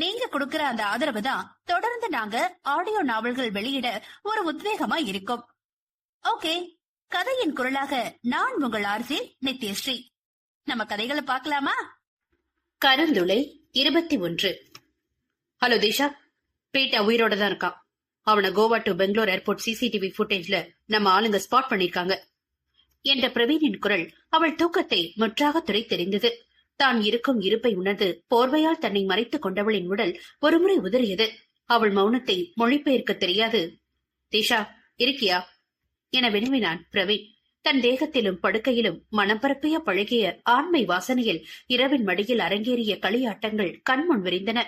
நீங்க கொடுக்கிற அந்த ஆதரவு தான் தொடர்ந்து நாங்க ஆடியோ நாவல்கள் வெளியிட ஒரு உத்வேகமா இருக்கும். ஓகே கதையின் குரலாக நான் உங்கள் ஆர்ஜி நித்யஸ்ரீ. நம்ம கதைகளை பார்க்கலாமா? கருந்துளை இருபத்தி ஒன்று. ஹலோ திஷா பீட்டா உயிரோட தான் இருக்கான். அவனை Goa to Bangalore airport CCTV ஃபுட்டேஜ்ல நம்ம ஆளுங்க ஸ்பாட் பண்ணிருக்காங்க. என்ற பிரவீனின் குரல் அவள் தூக்கத்தை முற்றாக துறை தெரிந்தது தான் இருக்கும் இருப்பை உணர்ந்து போர்வையால் தன்னை மறைத்துக் கொண்டவளின் உடல் ஒருமுறை உதறியது. அவள் மௌனத்தை மொழிபெயர்க்க தெரியாது. திஷா இருக்கியா? என வினவினான் பிரவீன். தன் தேகத்திலும் படுக்கையிலும் மனம் பரப்பிய பழகிய ஆண்மை வாசனையில் இரவின் மடியில் அரங்கேறிய களியாட்டங்கள் கண்முன் விரிந்தன.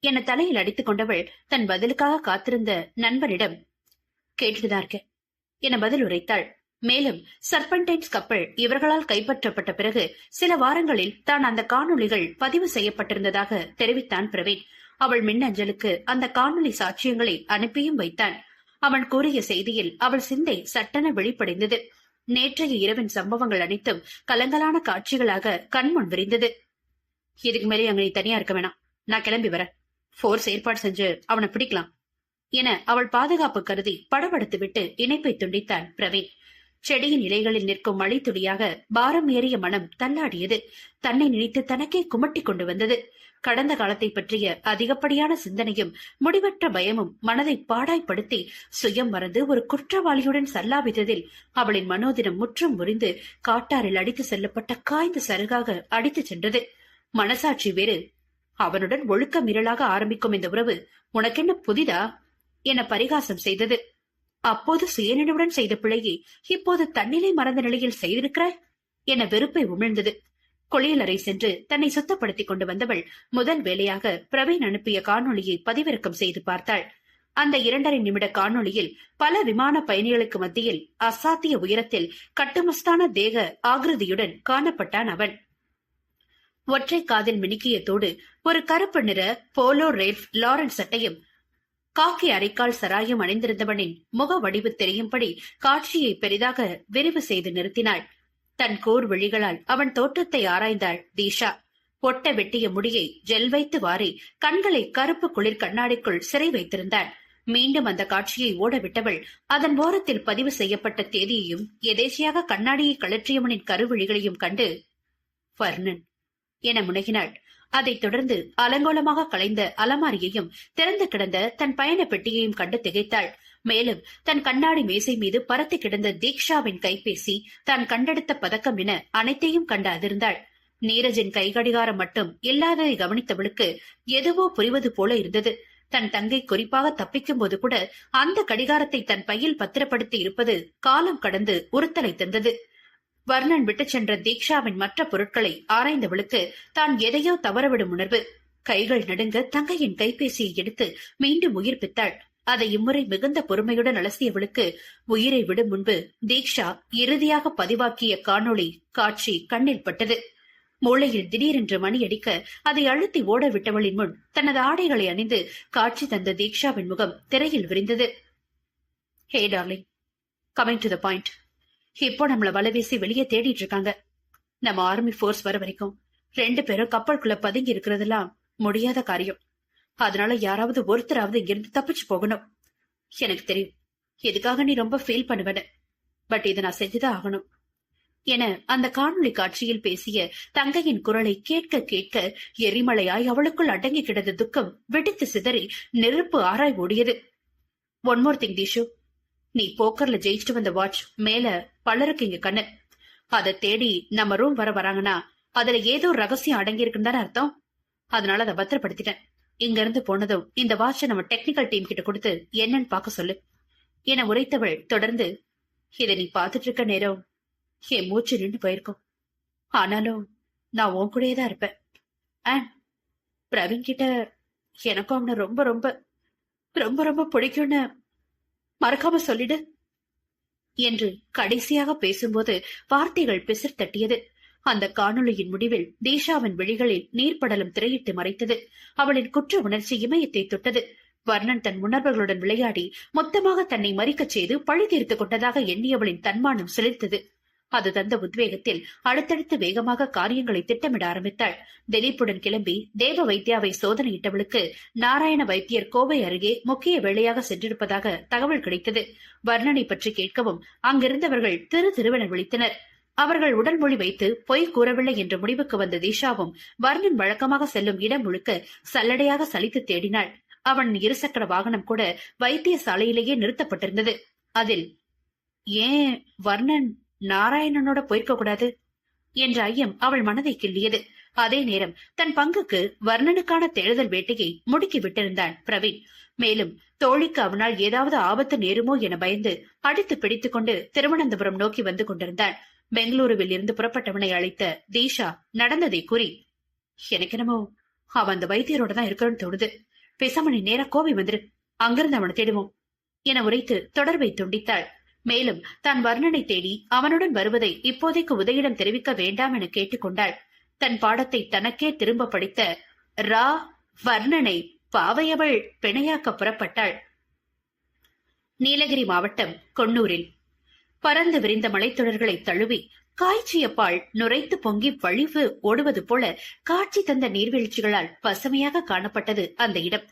என தலையில் அடித்துக் கொண்டவள் தன் பதிலுக்காக காத்திருந்த நண்பனிடம் கேட்டுதான் இருக்க என பதில் உரைத்தாள். மேலும் சர்பன்டைன்ஸ் கப்பல் இவர்களால் கைப்பற்றப்பட்ட பிறகு சில வாரங்களில் தான் அந்த காணொளிகள் பதிவு செய்யப்பட்டிருந்ததாக தெரிவித்தான் பிரவீன். அவள் மின்னஞ்சலுக்கு அந்த காணொளி சாட்சியங்களை அனுப்பியும் வைத்தான். அவன் கூறிய செய்தியில் அவள் சிந்தை சட்டென வெளிப்படைந்தது. நேற்றைய இரவின் சம்பவங்கள் அனைத்தும் கலங்கலான காட்சிகளாக கண்முன் விரிந்தது. இதுக்கு மேலே அங்கே தனியா இருக்க வேணாம். நான் கிளம்பி வரேன். போர்ஸ் ஏற்பாடு செஞ்சு அவனை பிடிக்கலாம். என அவள் பாதுகாப்பு கருதி படபடுத்து விட்டு இணைப்பை துண்டித்தான் பிரவீன். செடியின் இலைகளில் நிற்கும் மழைத்துளியாக பாரம் ஏறிய மனம் தள்ளாடியது. தன்னை நினைத்து தனக்கே குமட்டிக் கொண்டு வந்தது. கடந்த காலத்தை பற்றிய அதிகப்படியான சிந்தனையும் முடிவற்ற பயமும் மனதை பாடாய்ப்படுத்தி சுயம் மறந்து ஒரு குற்றவாளியுடன் சல்லாவித்ததில் அவளின் மனோதினம் முற்றும் முறிந்து காட்டாரில் அடித்து செல்லப்பட்ட காய்ந்த சருகாக அடித்துச் சென்றது. மனசாட்சி வேறு. அவனுடன் ஒழுக்க மீறலாக ஆரம்பிக்கும் இந்த உறவு உனக்கென்ன புதிதா? என பரிகாசம் செய்தது. அப்போது சுயநினைவுடன் செய்த பிழையை இப்போது தன்னிலை மறந்த நிலையில் செய்திருக்கிறாய்? என வெறுப்பை உமிழ்ந்தது. கொளியலறை சென்று தன்னை சுத்தப்படுத்திக் கொண்டு வந்தவள் முதல் வேலையாக பிரவீன் அனுப்பிய காணொளியை பதிவிறக்கம் செய்து பார்த்தாள். அந்த இரண்டரை நிமிட காணொளியில் பல விமான பயணிகளுக்கு மத்தியில் அசாத்திய உயரத்தில் கட்டுமஸ்தான தேக ஆகிருதியுடன் காணப்பட்டான் அவன். ஒற்றை காதில் மினுக்கியத்தோடு ஒரு கருப்பு நிற போலோ ரேல்ஃப் லாரன்ஸ் சட்டையும் காக்கி அரைக்கால் சராயம் அணிந்திருந்தவனின் முக வடிவு தெரியும்படி காட்சியை பெரிதாக விரிவு செய்து நிறுத்தினாள். தன் கூர் விழிகளால் அவன் தோற்றத்தை ஆராய்ந்தாள் தீஷா. ஒட்ட வெட்டிய முடியை ஜெல் வைத்து வாரி கண்களை கருப்பு குளிர் கண்ணாடிக்குள் சிறை வைத்திருந்தாள். மீண்டும் அந்த காட்சியை ஓடவிட்டவள் அதன் ஓரத்தில் பதிவு செய்யப்பட்ட தேதியையும் எதேச்சியாக கண்ணாடியை கழற்றியவனின் கருவிழிகளையும் கண்டு வர்ணன் என முனகினாள். அதைத் தொடர்ந்து அலங்கோலமாக கலைந்த அலமாரியையும் திறந்து கிடந்த தன் பயண பெட்டியையும் கண்டு திகைத்தாள். மேலும் தன் கண்ணாடி மேசை மீது பறத்து கிடந்த தீக்ஷாவின் கைபேசி தான் கண்டெடுத்த பதக்கம் என அனைத்தையும் கண்டு அதிர்ந்தாள். நீரஜின் கைகடிகாரம் மட்டும் இல்லாததை கவனித்தவளுக்கு எதுவோ புரிவது போல இருந்தது. தன் தங்கை குறிப்பாக தப்பிக்கும் போது கூட அந்த கடிகாரத்தை தன் பையில் பத்திரப்படுத்தி இருப்பது காலம் கடந்து உறுத்தலை தந்தது. வர்ணன் விட்டுச் சென்ற தீக்ஷாவின் மற்ற பொருட்களை ஆராய்ந்தவளுக்கு தான் எதையோ தவறவிடும் உணர்வு. கைகள் நடுங்க தங்கையின் கைபேசியை எடுத்து மீண்டும் உயிர்ப்பித்தாள் அதை இம்முறை மிகுந்த பொறுமையுடன் அலசியவளுக்கு உயிரை விடும் முன்பு தீக்ஷா இறுதியாக பதிவாக்கிய காணொளி காட்சி கண்ணில் பட்டது. மூளையில் திடீரென்று மணி அடிக்க அதை அழுத்தி ஓட விட்டவளின் முன் தனது ஆடைகளை அணிந்து காட்சி தந்த தீக்ஷாவின் முகம் திரையில் விரிந்தது. Hey darling coming to the point. இப்போ நம்மள வலைவீசி வெளியே தேடிட்டு இருக்காங்க. நம்ம ஆர்மி போர்ஸ் வர வரைக்கும் ரெண்டு பேரும் கப்பலுக்குள்ள பதுங்கி இருக்கிறதெல்லாம் முடியாத காரியம். அதனால யாராவது ஒருத்தராவது இங்கிருந்து தப்பிச்சு போகணும். எனக்கு தெரியும். இதுக்காக நீ ரொம்ப ஃபீல் பண்ணுவன. பட் இதை நான் செஞ்சுதான் ஆகணும். என அந்த காணொளி காட்சியில் பேசிய தங்கையின் குரலை கேட்க கேட்க எரிமலையாய் அவளுக்குள் அடங்கி கிடந்த துக்கம் வெடித்து சிதறி நெருப்பு ஆராய் ஓடியது. ஒன் மோர் திங் தீஷு நீ போக்கர்ல ஜெயிச்சுட்டு வந்த வாட்ச் மேல பலருக்கு இங்க கண்ணு. அதை தேடி நம்ம ரூம் வர வராங்கன்னா அதுல ஏதோ ரகசியம் அடங்கி இருக்குன்னு தானே அர்த்தம்? அதனால அதை பத்திரப்படுத்திட்டேன். இங்க இருந்து போனதும் இந்த வாட்சை நம்ம டெக்னிக்கல் டீம் கிட்ட கொடுத்து என்னன்னு பார்க்க சொல்லு. என உரைத்தவள் தொடர்ந்து இதை நீ பார்த்துட்டு இருக்க நேரம் என் மூச்சு நின்று போயிருக்கும். ஆனாலும் நான் உன் கூடயே தான் இருப்பேன். அண்ட் பிரவீன் கிட்ட எனக்கும் அவனை ரொம்ப ரொம்ப ரொம்ப ரொம்ப பிடிக்கும்னு மறக்காம சொல்லிடு. என்று கடைசியாக பேசும்போது வார்த்தைகள் பிசிர் தட்டியது. அந்த காணொளியின் முடிவில் தீஷாவின் விழிகளில் நீர்ப்படலம் திரையிட்டு மறைத்தது. அவளின் குற்ற உணர்ச்சி இமயத்தை தொட்டது. வர்ணன் தன் உணர்வுகளுடன் விளையாடி மொத்தமாக தன்னை மறிக்கச் செய்து பழி தீர்த்துக் கொண்டதாக எண்ணியவளின் தன்மானம் சிலிர்த்தது. அது தந்த உத்வேகத்தில் அடுத்தடுத்து வேகமாக காரியங்களை திட்டமிட ஆரம்பித்தாள். திலீப்புடன் கிளம்பி தேவ வைத்தியாவை சோதனையிட்டவளுக்கு நாராயண வைத்தியர் கோவை அருகே முக்கிய வேலையாக சென்றிருப்பதாக தகவல் கிடைத்தது. வர்ணனை பற்றி கேட்கவும் அங்கிருந்தவர்கள் திரு திருவென விழித்தனர். அவர்கள் உடல் மொழி வைத்து பொய் கூறவில்லை என்ற முடிவுக்கு வந்த தீஷாவும் வர்ணன் வழக்கமாக செல்லும் இடம் முழுக்க சல்லடையாக சலித்து தேடினாள். அவன் இருசக்கர வாகனம் கூட வைத்திய சாலையிலேயே நிறுத்தப்பட்டிருந்தது. அதில் ஏன் வர்ணன் நாராயணனோட போயிருக்க கூடாது என்ற ஐயம் அவள் மனதை கிள்ளியது. அதே நேரம் தன் பங்குக்கு வர்ணனுக்கான தேடுதல் வேட்டையை முடுக்கி விட்டிருந்தான் பிரவீன். மேலும் தோழிக்கு அவனால் ஏதாவது ஆபத்து நேருமோ என பயந்து அடித்து பிடித்துக் கொண்டு திருவனந்தபுரம் நோக்கி வந்து கொண்டிருந்தான் பெங்களூருவில் இருந்து புறப்பட்டவனை அழைத்த தீஷா நடந்ததை கூறி எனக்கு என்னமோ அவன் அந்த வைத்தியரோட தான் இருக்கணும்னு தோணுது. பேசாம நீ நேரா கோவை வந்துரு. அங்கிருந்து அவனை தேடுவோம் என உரைத்து தொடர்பை துண்டித்தாள். மேலும் தான் வர்ணனை தேடி அவனுடன் வருவதை இப்போதைக்கு உதயிடம் தெரிவிக்க வேண்டாம் என கேட்டுக்கொண்டாள். தன் பாடத்தை தனக்கே திரும்ப படித்த ரா வர்ணனை பாவையவள் பிணையாக்க புறப்பட்டாள். நீலகிரி மாவட்டம் கொன்னூரில் பறந்து விரிந்த மலைத்தொடர்களை தழுவி காய்ச்சிய பால் நுரைத்து பொங்கி வழிவு ஓடுவது போல காட்சி தந்த நீர்வீழ்ச்சிகளால் பசுமையாக காணப்பட்டது அந்த இடம்.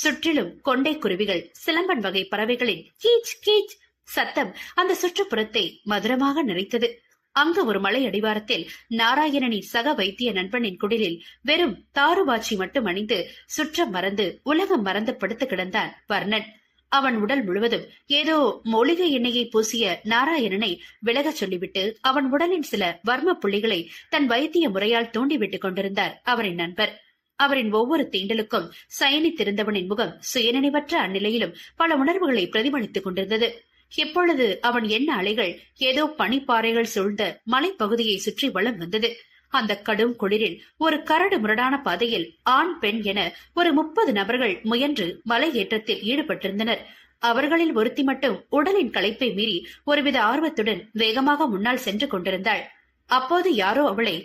சுற்றிலும் கொண்டை குருவிகள் சிலம்பன் வகை பறவைகளின் கீச் கீச் சத்தம் அந்த சுற்றுப்புறத்தை மதுரமாக நிறைத்தது. அங்கு ஒரு மலை அடிவாரத்தில் நாராயணனின் சக வைத்திய நண்பனின் குடிலில் வெறும் தாருபாச்சி மட்டும் அணிந்து சுற்றம் மறந்து உலகம் மறந்து படுத்து கிடந்தான் வர்ணன். அவன் உடல் முழுவதும் ஏதோ மூலிகை எண்ணெயை பூசிய நாராயணனை விலகச் சொல்லிவிட்டு அவன் உடலின் சில வர்ம புள்ளிகளை தன் வைத்திய முறையால் தூண்டிவிட்டுக் கொண்டிருந்தார் அவரின் நண்பர். அவரின் ஒவ்வொரு தீண்டலுக்கும் சயனித்திருந்தவனின் முகம் சுயநினைவற்ற அந்நிலையிலும் பல உணர்வுகளை பிரதிபலித்துக் கொண்டிருந்தது. இப்பொழுது அவன் எண்ண அலைகள் ஏதோ பனிப்பாறைகள் சூழ்ந்த மலைப்பகுதியை சுற்றி வளம் வந்தது. அந்த கடும் குளிரில் ஒரு கரடு முரடான பாதையில் ஆண் பெண் என ஒரு முப்பது நபர்கள் முயன்று மலை ஏற்றத்தில் ஈடுபட்டிருந்தனர். அவர்களில் ஒருத்தி மட்டும் உடலின் களைப்பை மீறி ஒருவித ஆர்வத்துடன் வேகமாக முன்னால் சென்று கொண்டிருந்தாள். அப்போது யாரோ அவளை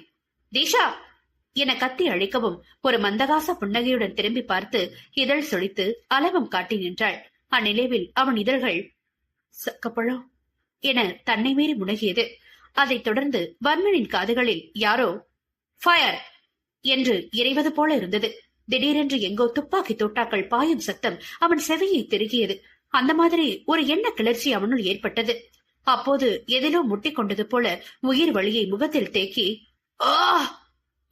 தீஷா! என கத்தி அழைக்கவும் ஒரு மந்தகாச புன்னகையுடன் திரும்பி பார்த்து இதழ் சொலித்து அலவம் காட்டி நின்றாள். அந்நிலைவில் அவன் இதழ்கள் சக்கப்பழம் என தன்னை மீறி முனகியது. அதைத் தொடர்ந்து வர்மனின் காதுகளில் யாரோ ஃபயர் என்று இறைவது போல இருந்தது. திடீரென்று எங்கோ துப்பாக்கி தோட்டாக்கள் பாயும் சத்தம் அவன் செவியை திருகியது. அந்த மாதிரி ஒரு எண்ண கிளர்ச்சி அவனுள் ஏற்பட்டது. அப்போது எதிலோ முட்டிக் கொண்டது போல உயிர் வழியை முகத்தில் தேக்கி ஆ!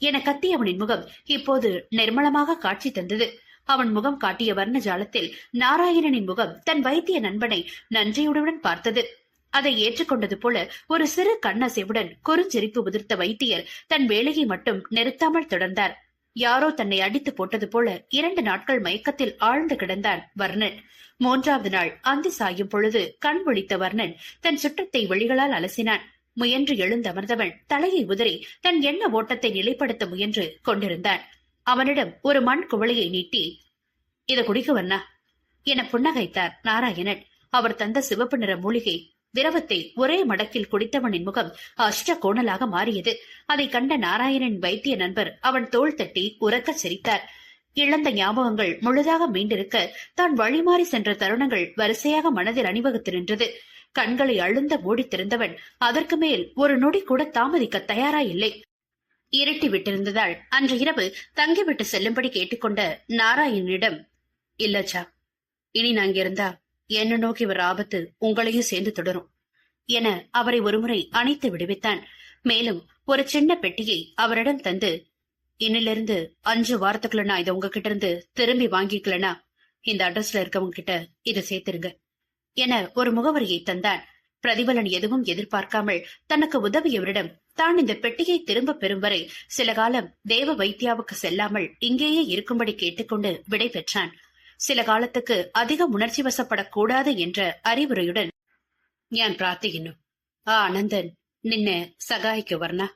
என கத்தியவனின் முகம் இப்போது நிர்மலமாக காட்சி தந்தது. அவன் முகம் காட்டிய வர்ண ஜாலத்தில் நாராயணனின் முகம் தன் வைத்திய நண்பனை நன்றியுடன் பார்த்தது. அதை ஏற்றுக்கொண்டது போல ஒரு சிறு கண்ணசைவுடன் குறுஞ்சிரிப்பு உதிர்த்த வைத்தியர் தன் வேலையை மட்டும் நிறுத்தாமல் தொடர்ந்தார். யாரோ தன்னை அடித்து போட்டது போல இரண்டு நாட்கள் மயக்கத்தில் ஆழ்ந்து கிடந்தான் வர்ணன். மூன்றாவது நாள் அந்தி சாயும் பொழுது கண் விழித்த வர்ணன் தன் சுற்றத்தை வழிகளால் அலசினான். முயன்று எழுந்தமர்ந்தவன் தலையை உதறி தன் எண்ண ஓட்டத்தை நிலைப்படுத்த முயன்று கொண்டிருந்தான். அவனிடம் ஒரு மண் குவளையை நீட்டி இத குடிக்க வண்ணா. என புன்னகைத்தார் நாராயணன். அவர் தந்த சிவப்பு நிற மூலிகை திரவத்தை ஒரே மடக்கில் குடித்தவனின் முகம் அஷ்ட கோணலாக மாறியது. அதை கண்ட நாராயணன் வைத்திய நண்பர் அவன் தோள் தட்டி உறக்கச் சிரித்தார். இழந்த ஞாபகங்கள் முழுதாக மீண்டிருக்க தான் வழிமாறி சென்ற தருணங்கள் வரிசையாக மனதில் அணிவகுத்து நின்றது. கண்களை அழுந்த மூடி திறந்தவன் அதற்கு மேல் ஒரு நொடி கூட தாமதிக்க தயாராயில்லை. இருட்டி விட்டிருந்ததால் அன்று இரவு தங்கிவிட்டு செல்லும்படி கேட்டுக்கொண்ட நாராயணனிடம் இல்லச்சா இனி நான் இருந்தா என்ன நோக்கி இவர் ஆபத்து உங்களையும் சேர்ந்து தொடரும் என அவரை ஒருமுறை அணைத்து விடுவித்தான். மேலும் ஒரு சின்ன பெட்டியை அவரிடம் தந்து இன்னிலிருந்து அஞ்சு வாரத்துக்குள்ள நான் இதை உங்ககிட்ட இருந்து திரும்பி வாங்கிக்கலனா இந்த அட்ரஸ்ல இருக்கவங்க கிட்ட இதை சேர்த்துருங்க என ஒரு முகவரியை தந்தான். பிரதிபலன் எதுவும் எதிர்பார்க்காமல் தனக்கு உதவியவரிடம் தான் இந்த பெட்டியை திரும்ப பெறும் வரை சில காலம் தேவ வைத்தியாவுக்கு செல்லாமல் இங்கேயே இருக்கும்படி கேட்டுக்கொண்டு விடை பெற்றான். சில காலத்துக்கு அதிக உணர்ச்சி வசப்படக்கூடாது என்ற அறிவுரையுடன் ஞான் பிரார்த்திக்கணும் ஆ அனந்தன் நின்ன சகாய்க்கு வர்ணா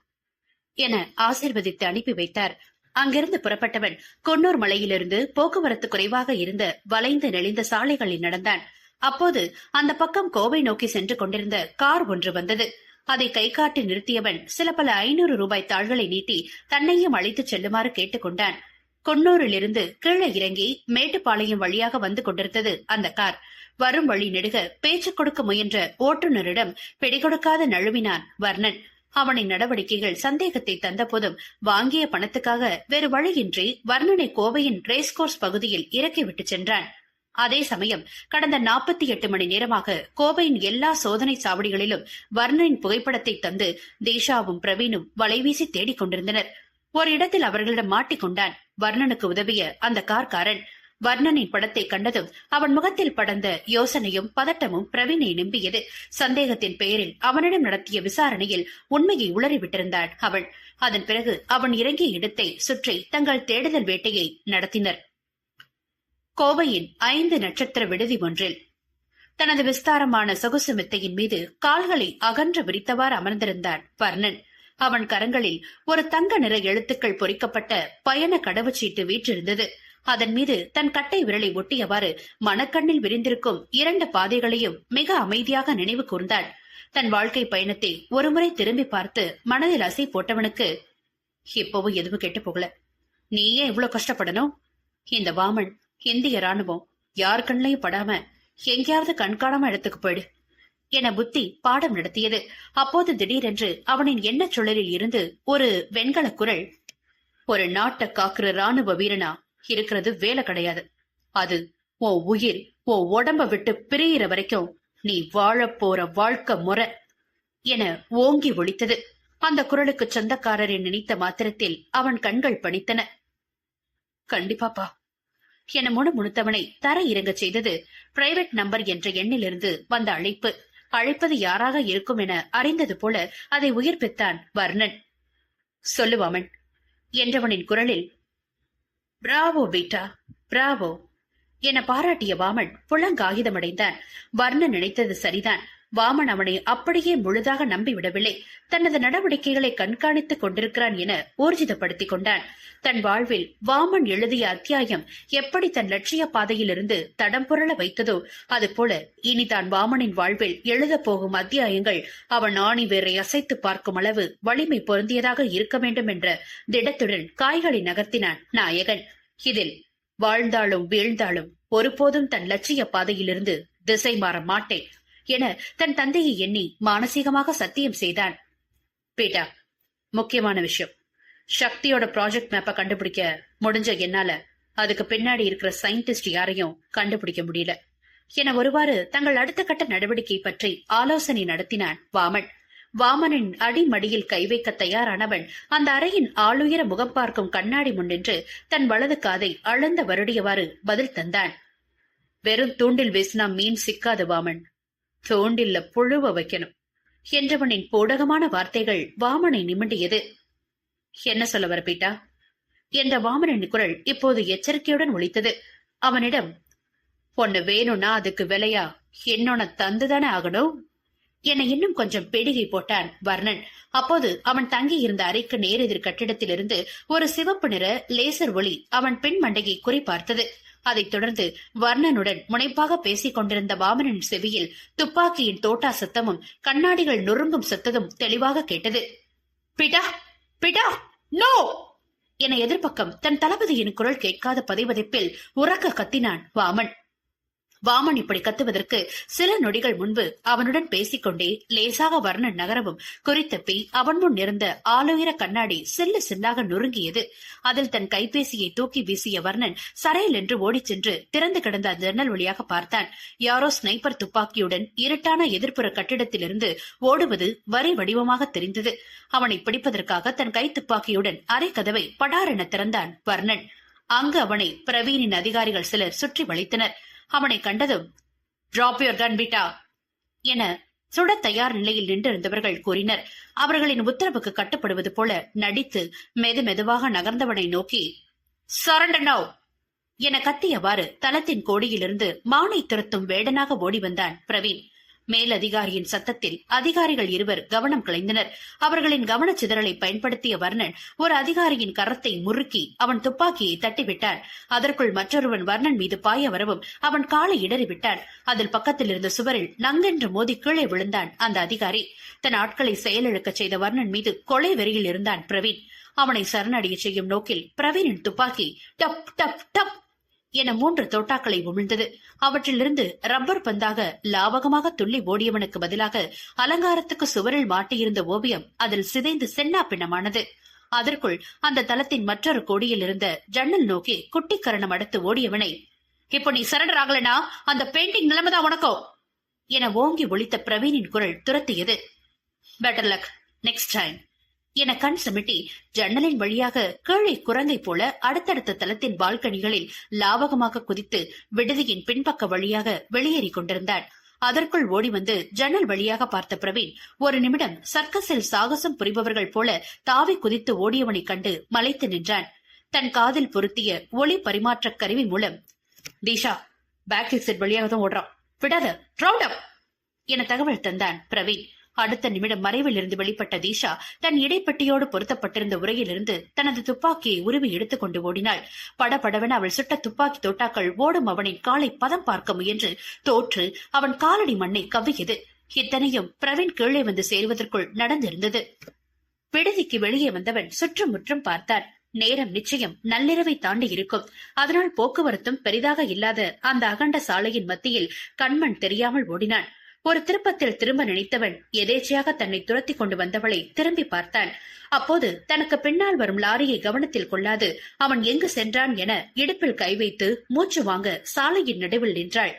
என ஆசிர்வதித்து அனுப்பி வைத்தார். அங்கிருந்து புறப்பட்டவன் கொன்னூர் மலையிலிருந்து போக்குவரத்து குறைவாக இருந்த வளைந்து நெளிந்த சாலைகளில் நடந்தான். அப்போது அந்த பக்கம் கோவை நோக்கி சென்று கொண்டிருந்த கார் ஒன்று வந்தது. அதை கை காட்டி நிறுத்தியவன் சில பல ஐநூறு ரூபாய் தாள்களை நீட்டி தன்னையும் அழைத்துச் செல்லுமாறு கேட்டுக்கொண்டான். கொன்னூரிலிருந்து கீழே இறங்கி மேட்டுப்பாளையம் வழியாக வந்து கொண்டிருந்தது அந்த கார். வரும் வழி நெடுக பேச்சு கொடுக்க முயன்ற ஓட்டுநரிடம் பிடிகொடுக்காத நழுவினான் வர்ணன். அவனின் நடவடிக்கைகள் சந்தேகத்தை தந்தபோதும் வாங்கிய பணத்துக்காக வேறு வழியின்றி வர்ணனை கோவையின் ரேஸ்கோர்ஸ் பகுதியில் இறக்கிவிட்டு சென்றான். அதே சமயம் கடந்த நாற்பத்தி எட்டு மணி நேரமாக கோவையின் எல்லா சோதனை சாவடிகளிலும் வர்ணனின் புகைப்படத்தை தந்து தேஷாவும் பிரவீனும் வலைவீசி தேடிக் கொண்டிருந்தனர். ஒரு இடத்தில் அவர்களிடம் மாட்டிக்கொண்டான் வர்ணனுக்கு உதவிய அந்த கார்காரன். வர்ணனின் படத்தை கண்டதும் அவன் முகத்தில் படர்ந்த யோசனையும் பதட்டமும் பிரவீனை நம்பியது. சந்தேகத்தின் பெயரில் அவனிடம் நடத்திய விசாரணையில் உண்மையை உளறிவிட்டிருந்தான் அவள். அதன் பிறகு அவன் இறங்கிய இடத்தை சுற்றி தங்கள் தேடுதல் வேட்டையை நடத்தினர். கோவையின் ஐந்து நட்சத்திர விடுதி ஒன்றில். தனது விஸ்தாரமான சொகுசு மெத்தையின் மீது கால்களை அகன்று விரித்தவாறு அமர்ந்திருந்தான் வர்ணன். அவன் கரங்களில் ஒரு தங்க நிற எழுத்துக்கள் பொறிக்கப்பட்ட பயண கடவுச்சீட்டு வீற்றிருந்தது. அதன் மீது தன் கட்டை விரலை ஒட்டியவாறு மனக்கண்ணில் விரிந்திருக்கும் இரண்டு பாதைகளையும் மிக அமைதியாக நினைவு கூர்ந்தாள். தன் வாழ்க்கை பயணத்தை ஒருமுறை திரும்பி பார்த்து மனதில் அசை போட்டவனுக்கு இப்பவும் எதுவும் கெட்டு போகல. நீ ஏன் இவ்வளவு கஷ்டப்படணும்? இந்த வாமன் இந்திய ராணுவம் யார் கண்ணையும் படாம எங்கேயாவது கண்காணாம இடத்துக்கு போயிடு. என புத்தி பாடம் நடத்தியது. அப்போது திடீரென்று அவனின் எண்ணச் சுழலில் இருந்து ஒரு வெண்கல குரல் ஒரு நாட்டை காக்குற ராணுவ வீரனா? இருக்கிறது வேலை கிடையாது. அது உன் உயிர் ஓ உடம்ப விட்டு பிரியிற வரைக்கும் நீ வாழப்போற வாழ்க்கை முறை என ஓங்கி ஒழித்தது. அந்த குரலுக்கு சொந்தக்காரரை நினைத்த மாத்திரத்தில் அவன் கண்கள் பணித்தன. கண்டிப்பாப்பா என முணுமுணுத்தவனை தர இறங்கச் செய்தது. பிரைவேட் நம்பர் என்ற எண்ணிலிருந்து வந்த அழைப்பு. அழைப்பது யாராக இருக்கும் என அறிந்தது போல அதை உயிர்ப்பித்தான் வர்ணன். சொல்லுவாமன் என்றவனின் குரலில் பிராவோ பீட்டா பிராவோ என பாராட்டிய வாமன் புலங்காகிதமடைந்தான். வர்ணன் நினைத்தது சரிதான். வாமன் அவனை அப்படியே முழுதாக நம்பிவிடவில்லை. தனது நடவடிக்கைகளை கண்காணித்துக் கொண்டிருக்கிறான் என ஊர்ஜிதப்படுத்திக் கொண்டான். தன் வாழ்வில் வாமன் எழுதிய அத்தியாயம் எப்படி தன் லட்சிய பாதையிலிருந்து தடம் புரள வைத்ததோ அதுபோல இனி தான் வாமனின் வாழ்வில் எழுதப் போகும் அத்தியாயங்கள் அவன் ஆணி வேரை அசைத்து பார்க்கும் அளவு வலிமை பொருந்தியதாக இருக்க வேண்டும் என்ற திடத்துடன் காய்களை நகர்த்தினான் நாயகன். இதில் வாழ்ந்தாலும் வீழ்ந்தாலும் ஒருபோதும் தன் லட்சிய பாதையிலிருந்து திசை மாற மாட்டேன். என தன் தந்தையை எண்ணி மானசீகமாக சத்தியம் செய்தான். பேட்டா முக்கியமான விஷயம். சக்தியோட ப்ராஜெக்ட் மேப்பை கண்டுபிடிக்க முடிஞ்ச என்னால அதுக்கு பின்னாடி இருக்கிற சயின்டிஸ்ட் யாரையும் கண்டுபிடிக்க முடியல. என ஒருவாறு தங்கள் அடுத்த கட்ட நடவடிக்கை பற்றி ஆலோசனை நடத்தினான் வாமன். வாமனின் அடிமடியில் கை வைக்க தயாரானவன் அந்த அறையின் ஆளுயர முகம் பார்க்கும் கண்ணாடி முன்னின்று தன் வலது காதை அழுந்த வருடியவாறு பதில் தந்தான். வெறும் தூண்டில் வீசினா மீன் சிக்காது வாமன். தோண்டில்ல புழுவ வைக்கணும். என்றவனின் போடகமான வார்த்தைகள் வாமனை நிமிண்டியது. என்ன சொல்ல வர பீட்டா? என்ற வாமனின் குரல் இப்போது எச்சரிக்கையுடன் ஒழித்தது அவனிடம் பொண்ணு வேணும்னா அதுக்கு விலையா? என்னோட தந்துதானே ஆகணும்? என இன்னும் கொஞ்சம் பெடுகை போட்டான் வர்ணன். அப்போது அவன் தங்கி இருந்த அறைக்கு நேரெதிர் கட்டிடத்திலிருந்து ஒரு சிவப்பு நிற லேசர் ஒளி அவன் பின் மண்டையை குறிப்பார்த்தது அதைத் தொடர்ந்து வர்ணனுடன் முனைப்பாக பேசிக் கொண்டிருந்த வாமனின் செவியில் துப்பாக்கியின் தோட்டா சத்தமும் கண்ணாடிகள் நொறுங்கும் சத்ததும் தெளிவாக கேட்டது. பிடா பிடா நோ! என எதிர்பக்கம் தன் தளபதியின் குரல் கேட்காத பதிவதிப்பில் உறக்க கத்தினான் வாமன். வாமன் இப்படி கத்துவதற்கு சில நொடிகள் முன்பு அவனுடன் பேசிக்கொண்டே லேசாக வர்ணன் நகரவும் குறித்தப்பி அவன் முன் இருந்த ஆளுயர கண்ணாடி சில்லு சில்லாக நொறுங்கியது. அதில் தன் கைபேசியை தூக்கி வீசிய வர்ணன் சரையில் என்று ஓடிச் சென்று திறந்து கிடந்த ஜன்னல் வழியாக பார்த்தான். யாரோ ஸ்னைப்பர் துப்பாக்கியுடன் இருட்டான எதிர்ப்புற கட்டிடத்திலிருந்து ஓடுவது வரி வடிவமாக தெரிந்தது. அவனை பிடிப்பதற்காக தன் கை துப்பாக்கியுடன் அரை கதவை படாரென திறந்தான் வர்ணன். அங்கு அவனை பிரவீனின் அதிகாரிகள் சிலர் சுற்றி வளைத்தனர். அவனை கண்டதும் டிராப் யுவர் கன் பிட்டா என சுடத் தயார் நிலையில் நின்றிருந்தவர்கள் கூறினர். அவர்களின் உத்தரவுக்கு கட்டுப்படுவது போல நடித்து மெது மெதுவாக நகர்ந்தவனை நோக்கி சரண்டர் நவ் என கத்தியவாறு தளத்தின் கோடியிலிருந்து மானை துரத்தும் வேடனாக ஓடி வந்தான் பிரவீன். மேலதிகாரியின் சத்தத்தில் அதிகாரிகள் இருவர் கவனம் கலைந்தனர். அவர்களின் கவனச்சிதறலை பயன்படுத்திய வர்ணன் ஒரு அதிகாரியின் கரத்தை முறுக்கி அவன் துப்பாக்கியை தட்டிவிட்டான். அதற்குள் மற்றொருவன் வர்ணன் மீது பாய வரவும் அவன் காலை இடறிவிட்டான். அதில் பக்கத்தில் இருந்த சுவரில் நங்கென்று மோதி கீழே விழுந்தான் அந்த அதிகாரி. தன் ஆட்களை செயலிழக்கச் செய்த வர்ணன் மீது கொலை வெறியில் இருந்தான் பிரவீன். அவனை சரணடைய செய்யும் நோக்கில் பிரவீனின் துப்பாக்கி டப் டப் டப் என மூன்று தோட்டாக்களை உமிழ்ந்தது. அவற்றிலிருந்து ரப்பர் பந்தாக லாவகமாக துள்ளி ஓடியவனுக்கு பதிலாக அலங்காரத்துக்கு சுவரில் மாட்டியிருந்த ஓவியம் அதில் சிதைந்து சென்னா பின்னமானது. அதற்குள் அந்த தளத்தின் மற்றொரு கோடியில் இருந்த ஜன்னல் நோக்கி குட்டிக்கரணம் அடுத்து ஓடியவனை இப்போ நீ சரண்டர் ஆகலனா அந்த பெயிண்டிங் நிலைமைதான் உனக்கோ? என ஓங்கி ஒழித்த பிரவீனின் குரல் துரத்தியது. பெட்டர் லக் நெக்ஸ்ட் டைம் என கண் சிமிட்டி ஜன்னலின் வழியாக கீழே குரங்கை போல அடுத்தடுத்த தளத்தின் பால்கனிகளில் லாவகமாக குதித்து விடுதியின் பின்பக்க வழியாக வெளியேறிக் கொண்டிருந்தான் அதற்குள் ஓடி வந்து ஜன்னல் வழியாக பார்த்த பிரவீன் ஒரு நிமிடம் சர்க்கஸில் சாகசம் புரிபவர்கள் போல தாவி குதித்து ஓடியவனை கண்டு மலைத்து நின்றான். தன் காதில் பொருத்திய ஒளி பரிமாற்ற கருவி மூலம் தீஷா பேக் எக்ஸிட் வழியாக தான் ஓடுறான். விடாத ரவுண்ட் அப் என தகவல் தந்தான் பிரவீன். அடுத்த நிமிடம் மறைவில் இருந்து வெளிப்பட்ட தீஷா தன் இடைப்பட்டியோடு பொருத்தப்பட்டிருந்த உரையிலிருந்து தனது துப்பாக்கியை உருவி எடுத்துக் கொண்டு ஓடினாள். படபடவென அவள் சுட்ட துப்பாக்கி தோட்டாக்கள் ஓடும் அவனின் காலை பதம் பார்க்க முயன்று தோற்று அவன் காலடி மண்ணை கவ்வியது. இத்தனையும் பிரவீன் கீழே வந்து சேருவதற்குள் நடந்திருந்தது. விடுதிக்கு வெளியே வந்தவன் சுற்றும் முற்றும் பார்த்தான் நேரம் நிச்சயம் நள்ளிரவை தாண்டி இருக்கும். அதனால் போக்குவரத்தும் பெரிதாக இல்லாத அந்த அகண்ட சாலையின் மத்தியில் கண்மண் தெரியாமல் ஓடினான். ஒரு திருப்பத்தில் திரும்ப நினைத்தவன் எதேச்சையாக தன்னை துரத்தி கொண்டு வந்தவளை திரும்பி பார்த்தான். அப்போது தனக்கு பின்னால் வரும் லாரியை கவனத்தில் கொள்ளாது அவன் எங்கு சென்றான் என இடுப்பில் கை வைத்து மூச்சு வாங்க சாலையின் நடுவில் நின்றாள்.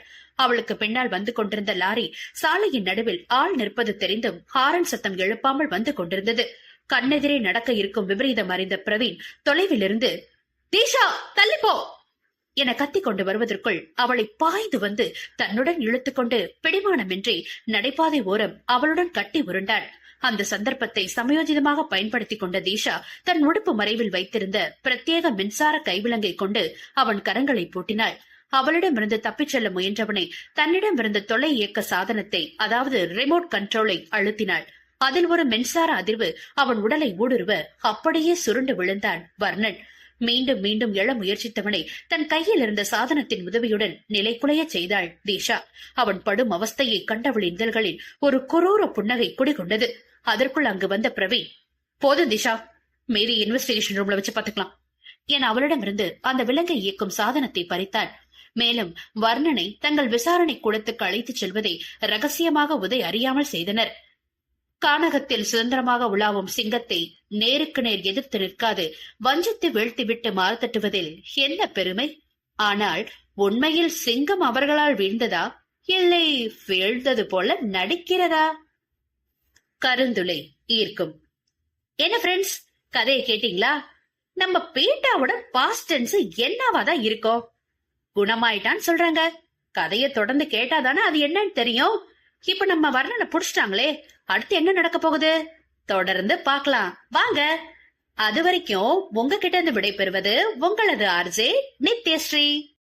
அவளுக்கு பின்னால் வந்து கொண்டிருந்த லாரி சாலையின் நடுவில் ஆள் நிற்பது தெரிந்தும் ஹாரன் சத்தம் எழுப்பாமல் வந்து கொண்டிருந்தது. கண்ணெதிரே நடக்க இருக்கும் விபரீதம் அறிந்த பிரவீன் தொலைவிலிருந்து தீஷா தள்ளிப்போ என கத்திக் கொண்டு வருவதற்குள் அவளை பாய்ந்து வந்து தன்னுடன் இழுத்துக்கொண்டு பிடிமானமின்றி நடைபாதை ஓரம் அவளுடன் கட்டி உருண்டான் அந்த சந்தர்ப்பத்தை சமயோஜிதமாக பயன்படுத்திக் கொண்ட தீஷா தன் உடுப்பு மறைவில் வைத்திருந்த பிரத்யேக மின்சார கைவிலங்கை கொண்டு அவன் கரங்களை பூட்டினாள். அவளிடமிருந்து தப்பிச் செல்ல முயன்றவனை தன்னிடமிருந்த தொலை இயக்க சாதனத்தை அதாவது ரிமோட் கண்ட்ரோலை அழுத்தினாள். அதில் ஒரு மின்சார அதிர்வு அவன் உடலை ஊடுருவ அப்படியே சுருண்டு விழுந்தான் வர்ணன். மீண்டும் மீண்டும் எழ முயற்சித்தவனை தன் கையில் இருந்த சாதனத்தின் உதவியுடன் நிலைக்குலைய செய்தாள் தீஷா. அவன் படும் அவஸ்தையை கண்டவள் இதழ்களில் ஒரு குரூர புன்னகை குடிகொண்டது. அதற்குள் அங்கு வந்த பிரவீன் போதும் திஷா மீறி இன்வெஸ்டிகேஷன் ரூம்ல வச்சு பாத்துக்கலாம் என அவளிடமிருந்து அந்த விலங்கை இயக்கும் சாதனத்தை பறித்தான் மேலும் வர்ணனை தங்கள் விசாரணை கூடத்துக்கு அழைத்துச் செல்வதை ரகசியமாக உதை அறியாமல் செய்தனர். கானகத்தில் சுதந்திரமாக உலாவும் சிங்கத்தை நேருக்கு நேர் எதிர்த்து நிற்காது. வஞ்சித்து வீழ்த்திவிட்டு மாறுதட்டுவதில் என்ன பெருமை? ஆனால் உண்மையில் சிங்கம் அவர்களால் வீழ்ந்ததா? இல்லை வீழ்ந்தது போல நடிக்கிறதா? கருந்துளை ஈர்க்கும். என்ன ஃப்ரெண்ட்ஸ் கதையை கேட்டீங்களா? நம்ம பீட்டாவோட பாஸ்ட் டென்ஸ் என்னவாதான் இருக்கும்? குணமாயிட்டான்னு சொல்றாங்க. கதையை தொடர்ந்து கேட்டாதானே அது என்னன்னு தெரியும். இப்ப நம்ம வர்ணனை புடிச்சிட்டாங்களே. அடுத்து என்ன நடக்க போகுது? தொடர்ந்து பார்க்கலாம். வாங்க. அது வரைக்கும் உங்ககிட்ட இருந்து விடைபெறுவது உங்களது ஆர்ஜே நித்யஸ்ரீ.